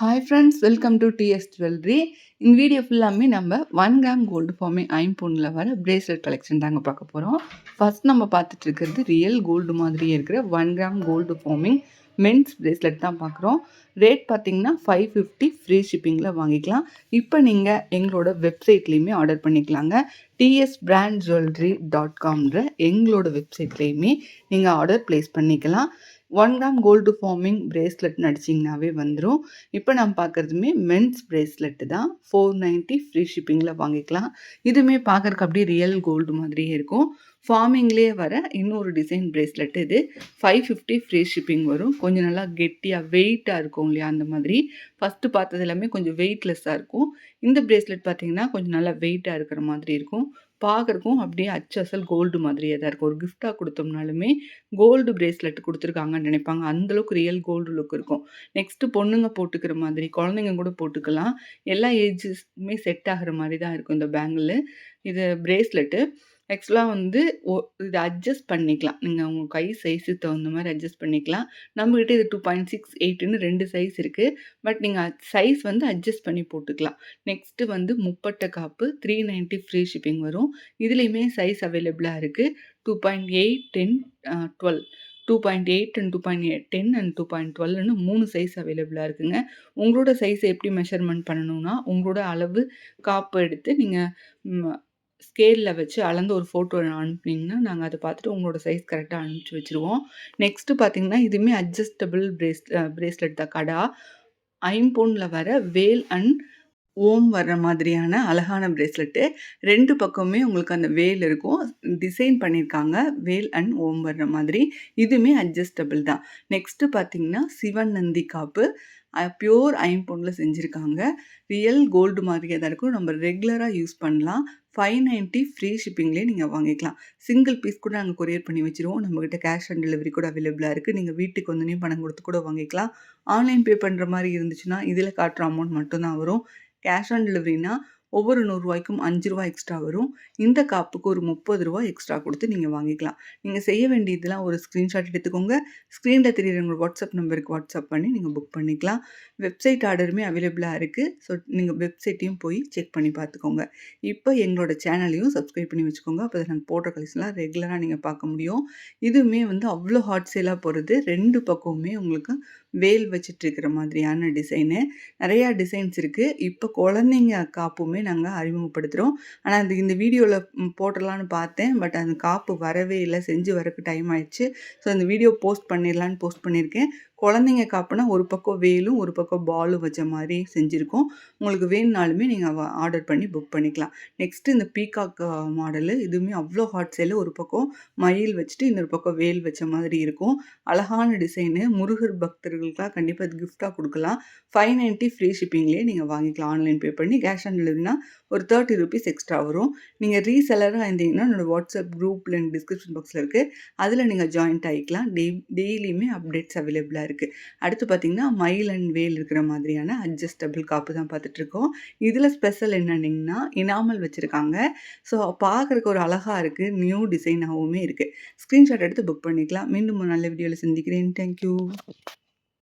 Hi friends welcome to DS jewellery இந்த video ஃபுல்லாமே நம்ம ஒன் கிராம் கோல்டு ஃபார்மிங் ஐம்பொன்னில் வர பிரேஸ்லெட் கலெக்ஷன் தாங்க பார்க்க போகிறோம் ஃபர்ஸ்ட் நம்ம பார்த்துட்டு இருக்கிறது ரியல் கோல்டு மாதிரியே இருக்கிற one gram gold forming men's bracelet தான் பார்க்குறோம். ரேட் பார்த்தீங்கன்னா ஃபைவ் ஃபிஃப்டி ஃப்ரீ ஷிப்பிங்கில் வாங்கிக்கலாம். இப்போ நீங்கள் எங்களோட வெப்சைட்லேயுமே ஆர்டர் பண்ணிக்கலாங்க. டிஎஸ் பிராண்ட் ஜுவல்லரி டாட் காம்ன்ற எங்களோட வெப்சைட்லேயுமே நீங்கள் ஆர்டர் ப்ளேஸ் பண்ணிக்கலாம். One gram gold forming bracelet அடிச்சிங்கனாவே வந்துடும் இப்போ நம்ம பார்க்குறதுமே மென்ஸ் பிரேஸ்லெட்டு தான். ஃபோர் நைன்ட்டி ஃப்ரீ ஷிப்பிங்கில் வாங்கிக்கலாம். இதுவுமே பார்க்குறக்கு அப்படியே ரியல் கோல்டு மாதிரியே இருக்கும். ஃபார்மிங்லேயே வர இன்னொரு டிசைன் பிரேஸ்லெட் இது. ஃபைவ் ஃபிஃப்டி ஃப்ரீ ஷிப்பிங் வரும். கொஞ்சம் நல்லா கெட்டியாக வெயிட்டாக இருக்கும் இல்லையா அந்த மாதிரி. ஃபஸ்ட்டு பார்த்தது எல்லாமே கொஞ்சம் வெயிட்லெஸ்ஸாக இருக்கும். இந்த பிரேஸ்லெட் பார்த்தீங்கன்னா கொஞ்சம் நல்லா வெயிட்டாக இருக்கிற மாதிரி இருக்கும். பார்க்குறக்கும் அப்படியே அச்சு அசல் கோல்டு மாதிரியே தான் இருக்கும். ஒரு கிஃப்டாக கொடுத்தோம்னாலுமே கோல்டு பிரேஸ்லெட் கொடுத்துருக்காங்கன்னு நினைப்பாங்க. அந்தளவுக்கு ரியல் கோல்டு லுக் இருக்கும். நெக்ஸ்ட்டு பொண்ணுங்க போட்டுக்கிற மாதிரி குழந்தைங்க கூட போட்டுக்கலாம். எல்லா ஏஜஸ்மே செட் ஆகிற மாதிரி தான் இருக்கும் இந்த பேங்கிள் இது பிரேஸ்லெட்டு ஆக்சுவலாக வந்து ஒ இது அட்ஜஸ்ட் பண்ணிக்கலாம். நீங்கள் உங்கள் கை சைஸுக்கு தகுந்த மாதிரி அட்ஜஸ்ட் பண்ணிக்கலாம். நம்மக்கிட்ட இது டூ பாயிண்ட் சிக்ஸ் எயிட்டுன்னு ரெண்டு சைஸ் இருக்குது பட் நீங்கள் சைஸ் வந்து அட்ஜஸ்ட் பண்ணி போட்டுக்கலாம். நெக்ஸ்ட்டு வந்து முப்பட்டை காப்பு த்ரீ நைன்ட்டி ஃப்ரீ ஷிப்பிங் வரும். இதுலேயுமே சைஸ் அவைலபிளாக இருக்குது two point eight ten twelve two point eight and two point eight ten and two point டுவெல்னு மூணு சைஸ் அவைலபிளாக இருக்குங்க. உங்களோட சைஸை எப்படி மெஷர்மெண்ட் பண்ணணும்னா உங்களோட அளவு காப்பு எடுத்து நீங்கள் ஸ்கேலில் வச்சு அளந்து ஒரு ஃபோட்டோ அனுப்புனீங்கன்னா நாங்கள் அதை பார்த்துட்டு உங்களோட சைஸ் கரெக்டாக அனுப்பிச்சி வச்சுருவோம். நெக்ஸ்ட்டு பார்த்தீங்கன்னா இதுவுமே அட்ஜஸ்டபிள் பிரேஸ் பிரேஸ்லெட் தான். கடா ஐம்பொன்னில் வர வேல் அண்ட் ஓம் வர்ற மாதிரியான அழகான பிரேஸ்லெட்டு ரெண்டு பக்கமுமே உங்களுக்கு அந்த வேல் இருக்கும். டிசைன் பண்ணியிருக்காங்க வேல் அண்ட் ஓம் வர்ற மாதிரி. இதுவுமே அட்ஜஸ்டபிள் தான். நெக்ஸ்ட்டு பார்த்தீங்கன்னா சிவன் நந்தி காப்பு. பியோர் ஐம்பொன்னில் செஞ்சுருக்காங்க. ரியல் கோல்டு மாதிரியே தான் இருக்கும் நம்ம ரெகுலராக யூஸ் பண்ணலாம். ஃபைவ் நைன்ட்டி ஃப்ரீ ஷிப்பிங்லேயே நீங்கள் வாங்கிக்கலாம். சிங்கிள் பீஸ் கூட நாங்கள் கொரியர் பண்ணி வச்சுருவோம். நம்மக்கிட்ட கேஷ் ஆன் டெலிவரி கூட அவைலபிளாக இருக்குது நீங்கள் வீட்டுக்கு வந்தோடனே பணம் கொடுத்து கூட வாங்கிக்கலாம். ஆன்லைன் பே பண்ணுற மாதிரி இருந்துச்சுன்னா இதில் காட்டுற அமௌண்ட் மட்டும்தான் வரும். கேஷ் ஆன் டெலிவரினா ஒவ்வொரு நூறுரூவாய்க்கும் அஞ்சு ரூபா எக்ஸ்ட்ரா வரும். இந்த காப்புக்கு ஒரு முப்பது ரூபா எக்ஸ்ட்ரா கொடுத்து நீங்கள் வாங்கிக்கலாம். நீங்கள் செய்ய வேண்டியதெல்லாம் ஒரு ஸ்க்ரீன்ஷாட் எடுத்துக்கோங்க. ஸ்க்ரீனில் தெரியுற வாட்ஸ்அப் நம்பருக்கு வாட்ஸ்அப் பண்ணி நீங்கள் புக் பண்ணிக்கலாம். வெப்சைட் ஆர்டருமே அவைலபிளாக இருக்குது ஸோ நீங்கள் வெப்சைட்டையும் போய் செக் பண்ணி பார்த்துக்கோங்க. இப்போ எங்களோட சேனலையும் சப்ஸ்கிரைப் பண்ணி வச்சுக்கோங்க. அப்போ நாங்கள் போடுற கலெக்ஷன்லாம் ரெகுலராக நீங்கள் பார்க்க முடியும். இதுவுமே வந்து அவ்வளோ ஹாட் சேலாக போகிறது ரெண்டு பக்கமுமே உங்களுக்கு வேல் வச்சிட்ருக்கிற மாதிரியான டிசைனு. நிறையா டிசைன்ஸ் இருக்குது இப்போ குழந்தைங்க காப்புமே நாங்கள் அறிமுகப்படுத்துகிறோம் ஆனால் அது இந்த வீடியோவில் போட்டலான்னு பார்த்தேன். பட் அந்த காப்பு வரவே இல்லை. செஞ்சு வரக்கு டைம் ஆயிடுச்சு. ஸோ அந்த வீடியோ போஸ்ட் பண்ணிடலான்னு போஸ்ட் பண்ணியிருக்கேன். குழந்தைங்க காப்புனா ஒரு பக்கம் வேலும் ஒரு பக்கம் பாலும் வச்ச மாதிரி செஞ்சுருக்கோம். உங்களுக்கு வேணுனாலுமே நீங்கள் ஆர்டர் பண்ணி புக் பண்ணிக்கலாம். நெக்ஸ்ட்டு இந்த பீகாக் மாடலு இதுவுமே அவ்வளோ ஹாட் சேலு ஒரு பக்கம் மயில் வச்சுட்டு இன்னொரு பக்கம் வேல் வச்ச மாதிரி இருக்கும். அழகான டிசைனு முருகர் பக்தர்களுக்கெலாம் கண்டிப்பாக இது கிஃப்டாக கொடுக்கலாம். ஃபைவ் நைன்ட்டி ஃப்ரீ ஷிப்பிங்லேயே நீங்கள் வாங்கிக்கலாம். ஆன்லைன் பே பண்ணி கேஷ் ஆன் டெலிவரினா ஒரு தேர்ட்டி ருபீஸ் எக்ஸ்ட்ரா வரும். நீங்கள் ரீசெலராக இருந்தீங்கன்னா என்னோடய வாட்ஸ்அப் குரூப்பில் டிஸ்கிரிப்ஷன் பாக்ஸில் இருக்குது அதில் நீங்கள் ஜாயின்ட் ஆகிக்கலாம் டெய் டெய்லியுமே அப்டேட்ஸ் அவைலபிளாக இருக்குது அடுத்து பார்த்திங்கன்னா மயில் அண்ட் வேல் இருக்கிற மாதிரியான அட்ஜஸ்டபிள் காப்பு தான் பார்த்துட்ருக்கோம் இதில் ஸ்பெஷல் என்னன்னிங்கன்னா இனாமல் வச்சுருக்காங்க. ஸோ பார்க்குறக்கு ஒரு அழகாக இருக்குது நியூ டிசைனாகவுமே இருக்குது ஸ்க்ரீன்ஷாட் எடுத்து புக் பண்ணிக்கலாம். மீண்டும் ஒரு நல்ல வீடியோவில் சந்திக்கிறேன். தேங்க்யூ